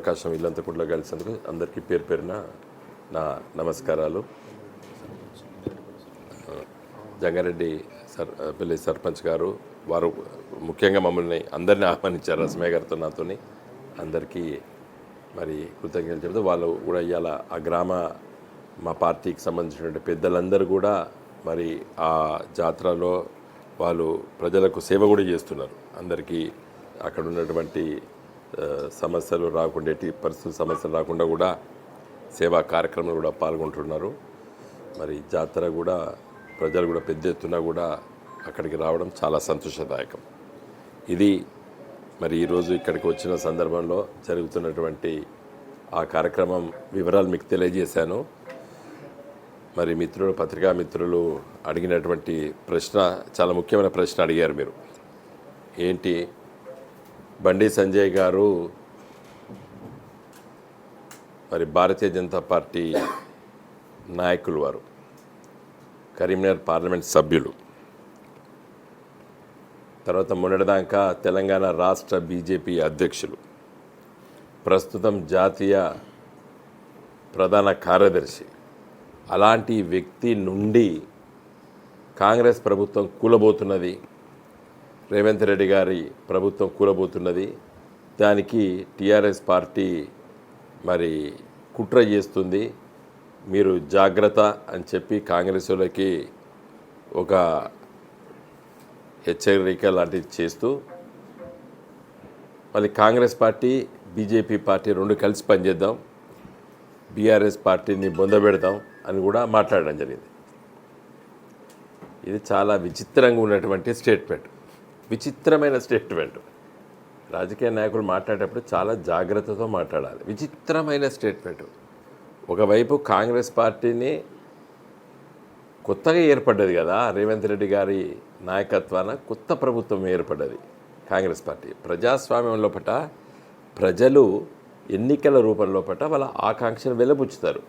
అవకాశం ఇల్లంతకుండలో కలిసినందుకు అందరికీ పేరు పేరున నా నమస్కారాలు. జంగారెడ్డి సర్ పెళ్ళి సర్పంచ్ గారు వారు ముఖ్యంగా మమ్మల్ని అందరిని ఆహ్వానించారు రసమయ్య గారితో నాతోని. అందరికీ మరి కృతజ్ఞతలు చెబుతూ వాళ్ళు కూడా ఇవాళ ఆ గ్రామ మా పార్టీకి సంబంధించినటువంటి పెద్దలందరూ కూడా మరి ఆ జాతరలో వాళ్ళు ప్రజలకు సేవ కూడా చేస్తున్నారు. అందరికీ అక్కడ ఉన్నటువంటి సమస్యలు రాకుండా ఎట్టి సమస్యలు రాకుండా కూడా సేవా కార్యక్రమాలు కూడా పాల్గొంటున్నారు. మరి జాతర కూడా ప్రజలు కూడా పెద్ద ఎత్తున కూడా అక్కడికి రావడం చాలా సంతోషదాయకం. ఇది మరి ఈరోజు ఇక్కడికి వచ్చిన సందర్భంలో జరుగుతున్నటువంటి ఆ కార్యక్రమం వివరాలు మీకు తెలియజేశాను. మరి మిత్రులు పత్రికా మిత్రులు అడిగినటువంటి ప్రశ్న చాలా ముఖ్యమైన ప్రశ్న అడిగారు మీరు. ఏంటి? బండి సంజయ్ గారు మరి భారతీయ జనతా పార్టీ నాయకులు వారు కరీంనగర్ పార్లమెంట్ సభ్యులు. తర్వాత మొన్నటిదాకా తెలంగాణ రాష్ట్ర బీజేపీ అధ్యక్షులు. ప్రస్తుతం జాతీయ ప్రధాన కార్యదర్శి. అలాంటి వ్యక్తి నుండి కాంగ్రెస్ ప్రభుత్వం కూలబోతున్నది. రేవంత్ రెడ్డి గారి ప్రభుత్వం కూలబోతున్నది. దానికి టీఆర్ఎస్ పార్టీ మరి కుట్ర చేస్తుంది. మీరు జాగ్రత్త అని చెప్పి కాంగ్రెస్ వాళ్ళకి ఒక హెచ్చరిక లాంటిది చేస్తూ మళ్ళీ కాంగ్రెస్ పార్టీ బీజేపీ పార్టీ రెండు కలిసి పనిచేద్దాం బీఆర్ఎస్ పార్టీని బొందబెడతాం అని కూడా మాట్లాడడం జరిగింది. ఇది చాలా విచిత్రంగా ఉన్నటువంటి స్టేట్మెంట్. విచిత్రమైన స్టేట్మెంట్ రాజకీయ నాయకులు మాట్లాడేటప్పుడు చాలా జాగ్రత్తతో మాట్లాడాలి. విచిత్రమైన స్టేట్మెంట్ ఒకవైపు కాంగ్రెస్ పార్టీని కొత్తగా ఏర్పడ్డది కదా రేవంత్ రెడ్డి గారి నాయకత్వాన కొత్త ప్రభుత్వం ఏర్పడ్డది కాంగ్రెస్ పార్టీ. ప్రజాస్వామ్యం పట ప్రజలు ఎన్నికల రూపం లోపట వాళ్ళ ఆకాంక్షను వెలబుచ్చుతారు.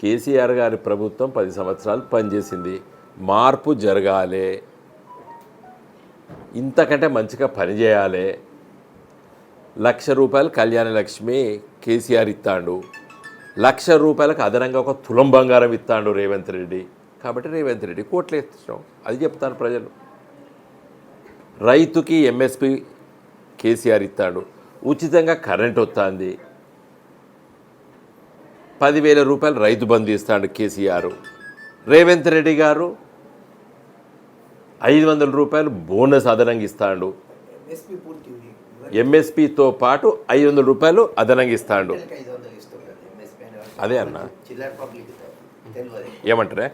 కేసీఆర్ గారి ప్రభుత్వం పది సంవత్సరాలు పనిచేసింది. మార్పు జరగాలి ఇంతకంటే మంచిగా పనిచేయాలి లక్ష రూపాయలు కళ్యాణ లక్ష్మి కేసీఆర్ ఇస్తాడు లక్ష రూపాయలకు అదనంగా ఒక తులం బంగారం ఇస్తాడు రేవంత్ రెడ్డి. కాబట్టి రేవంత్ రెడ్డి కోట్లు ఇస్తాం అది చెప్తాను ప్రజలు. రైతుకి ఎంఎస్పి కేసీఆర్ ఇస్తాడు ఉచితంగా కరెంట్ వస్తుంది పదివేల రూపాయలు రైతు బంధు ఇస్తాడు కేసీఆర్. రేవంత్ రెడ్డి గారు ఐదు వందల రూపాయలు బోనస్ అదనంగా ఇస్తాడు. ఎంఎస్పితో పాటు ఐదు వందల రూపాయలు అదనంగా ఇస్తాడు. అదే అన్న. ఏమంటారే?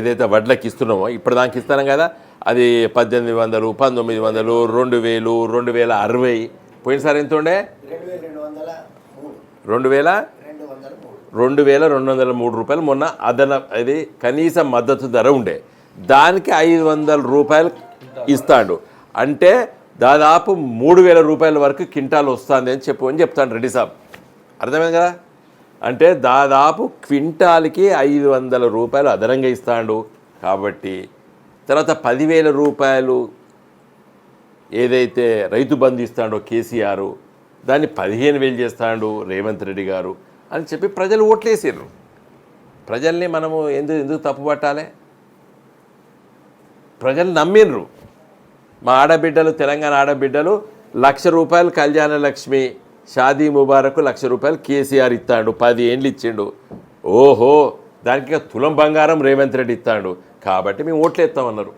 ఏదైతే వడ్లకి ఇస్తున్నామో ఇప్పుడు దానికి ఇస్తాను కదా. అది పద్దెనిమిది వందలు పంతొమ్మిది వందలు రెండు వేలు రెండు వేల అరవై. పోయినసారి ఎంత ఉండే? రెండు వేల రెండు వేల రెండు వందల మూడు. రూపాయలు మొన్న అదన అది కనీస మద్దతు ధర ఉండే. దానికి ఐదు వందల రూపాయలు ఇస్తాడు. అంటే దాదాపు మూడు వేల రూపాయల వరకు కింటాలు వస్తుంది అని చెప్పు అని చెప్తాను రెడ్డి సాబ్. అర్థమైంది కదా? అంటే దాదాపు క్వింటాల్కి ఐదు వందల రూపాయలు అదనంగా ఇస్తాడు. కాబట్టి తర్వాత పదివేల రూపాయలు ఏదైతే రైతు బంధు ఇస్తాడో కేసీఆర్ దాన్ని పదిహేను వేలు చేస్తాడు రేవంత్ రెడ్డి గారు అని చెప్పి ప్రజలు ఓట్లేసారు ప్రజల్ని మనము ఎందుకు ఎందుకు తప్పు పట్టాలి ప్రజలు నమ్మిండ్రు. మా ఆడబిడ్డలు తెలంగాణ ఆడబిడ్డలు లక్ష రూపాయలు కళ్యాణ లక్ష్మి షాదీ ముబారకు లక్ష రూపాయలు కేసీఆర్ ఇస్తాడు పది ఏండ్లు ఇచ్చిండు. ఓహో దానికి తులం బంగారం రేవంత్ రెడ్డి ఇస్తాడు కాబట్టి మేము ఓట్లు ఎత్తామన్నారు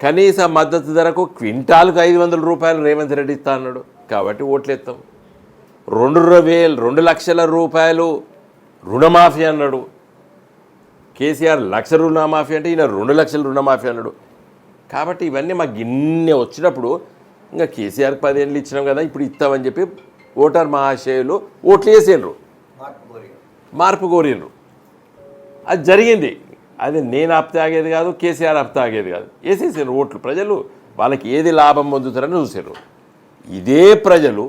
కనీస మద్దతు ధరకు క్వింటాల్కు ఐదు వందల రూపాయలు రేవంత్ రెడ్డి ఇస్తా అన్నాడు. కాబట్టి ఓట్లు ఎత్తాం రెండు వేలు రెండు లక్షల రూపాయలు రుణమాఫీ అన్నాడు. కేసీఆర్ లక్ష రుణమాఫీ అంటే ఈయన రెండు లక్షల రుణమాఫీ అన్నాడు. కాబట్టి ఇవన్నీ మాకు ఇన్ని వచ్చినప్పుడు ఇంకా కేసీఆర్కి పదేళ్ళు ఇచ్చినాం కదా ఇప్పుడు ఇస్తామని చెప్పి ఓటర్ మహాశయులు ఓట్లు వేసిండ్రు. మార్పు కోరి మార్పు కోరిండ్రు. అది జరిగింది. అది నేను ఆపితే ఆగేది కాదు కేసీఆర్ ఆపితే ఆగేది కాదు. వేసేసారు ఓట్లు. ప్రజలు వాళ్ళకి ఏది లాభం పొందుతారని చూసారు ఇదే ప్రజలు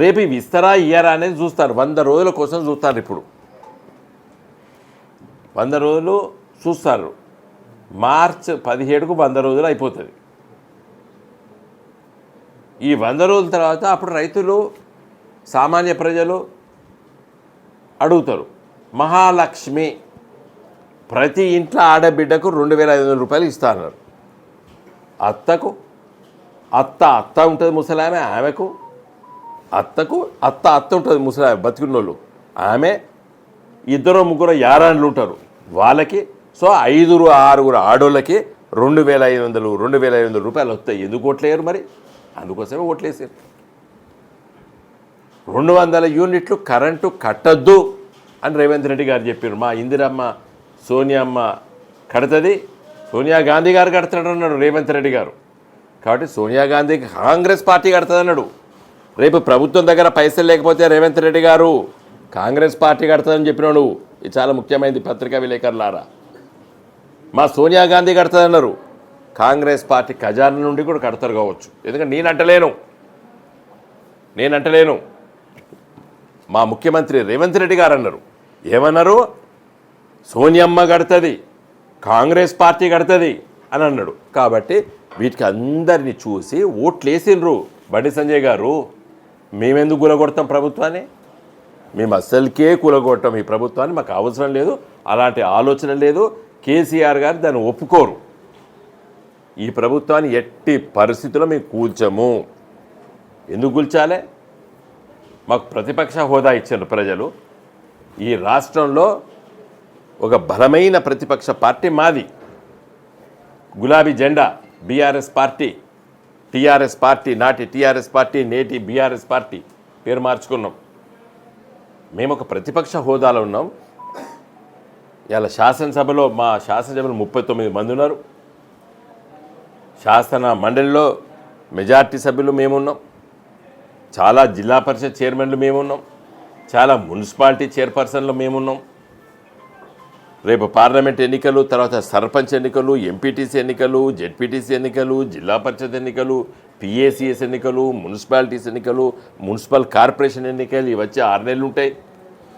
రేపు ఇవి ఇస్తారా ఇయ్యారా అనేది చూస్తారు. వంద రోజుల కోసం చూస్తారు ఇప్పుడు. వంద రోజులు చూస్తారు. మార్చ్ పదిహేడుకు వంద రోజులు అయిపోతుంది. ఈ వంద రోజుల తర్వాత అప్పుడు రైతులు సామాన్య ప్రజలు అడుగుతారు మహాలక్ష్మి ప్రతి ఇంట్లో ఆడబిడ్డకు రెండు వేల ఐదు వందల రూపాయలు ఇస్తాన్నారు అత్తకు అత్త అత్త ఉంటుంది ముసలామె ఆమెకు అత్తకు అత్త అత్త ఉంటుంది ముసలామె బతికున్నోళ్ళు ఆమె ఇద్దరు ముగ్గురు యారాన్లు ఉంటారు. వాళ్ళకి సో ఐదుగురు ఆరుగురు ఆడోళ్ళకి రెండు వేల ఐదు వందలు రెండు వేల ఐదు వందల రూపాయలు వస్తాయి. ఎందుకు ఓట్లేయరు మరి? అందుకోసమే ఓట్లేసారు. రెండు వందల యూనిట్లు కరెంటు కట్టద్దు అని రేవంత్ రెడ్డి గారు చెప్పారు. మా ఇందిరమ్మ సోనియమ్మ కడుతుంది. సోనియా గాంధీ గారు కడతాడు అన్నాడు రేవంత్ రెడ్డి గారు. కాబట్టి సోనియా గాంధీ కాంగ్రెస్ పార్టీ కడుతుంది అన్నాడు రేపు ప్రభుత్వం దగ్గర పైసలు లేకపోతే రేవంత్ రెడ్డి గారు కాంగ్రెస్ పార్టీ కడుతుందని చెప్పినావు నువ్వు. ఇది చాలా ముఖ్యమైనది పత్రికా విలేకరులారా. మా సోనియా గాంధీ కడుతుందన్నారు. కాంగ్రెస్ పార్టీ ఖజానా నుండి కూడా కడతారు కావచ్చు. ఎందుకంటే నేను అంటలేను. నేను అంటలేను. మా ముఖ్యమంత్రి రేవంత్ రెడ్డి గారు అన్నారు. ఏమన్నారు? సోనియమ్మ కడుతుంది కాంగ్రెస్ పార్టీ కడుతుంది అని అన్నాడు. కాబట్టి వీటికి అందరిని చూసి ఓట్లు వేసిండ్రు బండి సంజయ్ గారు. మేమెందుకు గురగొడతాం ప్రభుత్వాన్ని? మేము అస్సలకే కూలగొట్టం ఈ ప్రభుత్వాన్ని మాకు అవసరం లేదు అలాంటి ఆలోచన లేదు. కేసీఆర్ గారు దాన్ని ఒప్పుకోరు. ఈ ప్రభుత్వాన్ని ఎట్టి పరిస్థితుల్లో మేము కూల్చము. ఎందుకు కూల్చాలే? మాకు ప్రతిపక్ష హోదా ఇచ్చారు ప్రజలు. ఈ రాష్ట్రంలో ఒక బలమైన ప్రతిపక్ష పార్టీ మాది. గులాబీ జెండా బీఆర్ఎస్ పార్టీ టీఆర్ఎస్ పార్టీ నాటి టీఆర్ఎస్ పార్టీ నేటి బీఆర్ఎస్ పార్టీ పేరు మార్చుకున్నాం. మేము ఒక ప్రతిపక్ష హోదాలో ఉన్నాం. ఇలా శాసనసభలో మా శాసనసభలో ముప్పై తొమ్మిది మంది ఉన్నారు. శాసన మండలిలో మెజార్టీ సభ్యులు మేమున్నాం. చాలా జిల్లా పరిషత్ చైర్మన్లు మేమున్నాం. చాలా మున్సిపాలిటీ చైర్పర్సన్లు మేమున్నాం. రేపు పార్లమెంట్ ఎన్నికలు తర్వాత సర్పంచ్ ఎన్నికలు ఎంపీటీసీ ఎన్నికలు జెడ్పీటీసీ ఎన్నికలు జిల్లా పరిషత్ ఎన్నికలు పిఏసిఎస్ ఎన్నికలు మున్సిపాలిటీస్ ఎన్నికలు మున్సిపల్ కార్పొరేషన్ ఎన్నికలు ఇవి వచ్చే ఆరు నెలలు ఉంటాయి.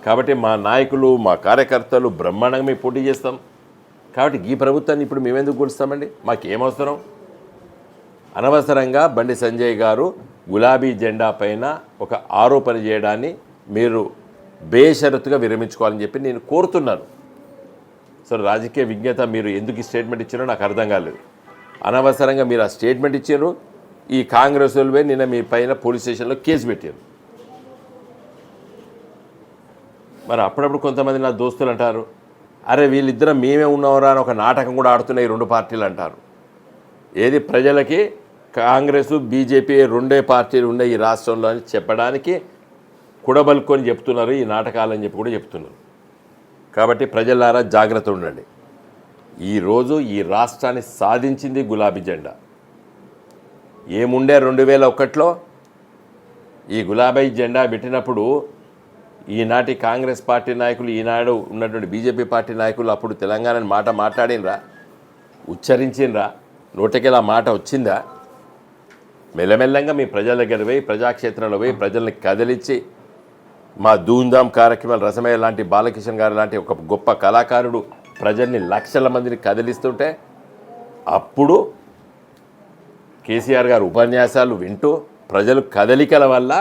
కాబట్టి మా నాయకులు మా కార్యకర్తలు బ్రహ్మాండంగా మేము పోటీ చేస్తాం. కాబట్టి ఈ ప్రభుత్వాన్ని ఇప్పుడు మేమెందుకు కూలుస్తామండి? మాకేమవసరం అనవసరంగా బండి సంజయ్ గారు గులాబీ జెండా పైన ఒక ఆరోపణ చేయడాన్ని మీరు బేషరతుగా విరమించుకోవాలని చెప్పి నేను కోరుతున్నాను. సో రాజకీయ విజ్ఞత మీరు ఎందుకు ఈ స్టేట్మెంట్ ఇచ్చారో నాకు అర్థం కాలేదు. అనవసరంగా మీరు ఆ స్టేట్మెంట్ ఇచ్చారు. ఈ కాంగ్రెస్ వాళ్ళు నిన్న మీ పైన పోలీస్ స్టేషన్లో కేసు పెట్టారు. మరి అప్పుడప్పుడు కొంతమంది నా దోస్తులు అంటారు అరే వీళ్ళిద్దరం మేమే ఉన్నామరా అని ఒక నాటకం కూడా ఆడుతున్నాయి ఈ రెండు పార్టీలు అంటారు. ఏది ప్రజలకి కాంగ్రెస్ బీజేపీ రెండే పార్టీలు ఉన్నాయి ఈ రాష్ట్రంలో అని చెప్పడానికి కుడబలుకొని చెప్తున్నారు ఈ నాటకాలని చెప్పి కూడా చెప్తున్నారు. కాబట్టి ప్రజలారా జాగ్రత్త ఉండండి. ఈరోజు ఈ రాష్ట్రాన్ని సాధించింది గులాబీ జెండా. ఏముండే రెండు వేల ఒకటిలో? ఈ గులాబీ జెండా పెట్టినప్పుడు ఈనాటి కాంగ్రెస్ పార్టీ నాయకులు ఈనాడు ఉన్నటువంటి బీజేపీ పార్టీ నాయకులు అప్పుడు తెలంగాణ మాట మాట్లాడినరా? ఉచ్చరించినరా? నోటికి మాట వచ్చిందా? మెల్లమెల్లంగా మీ ప్రజల దగ్గర పోయి ప్రజాక్షేత్రంలో పోయి ప్రజల్ని కదిలించి మా ధూంధాం కార్యక్రమాలు రసమయ్య లాంటి బాలకిషన్ గారు లాంటి ఒక గొప్ప కళాకారుడు ప్రజల్ని లక్షల మందిని కదిలిస్తుంటే అప్పుడు కేసీఆర్ గారు ఉపన్యాసాలు వింటూ ప్రజలు కదలికల వల్ల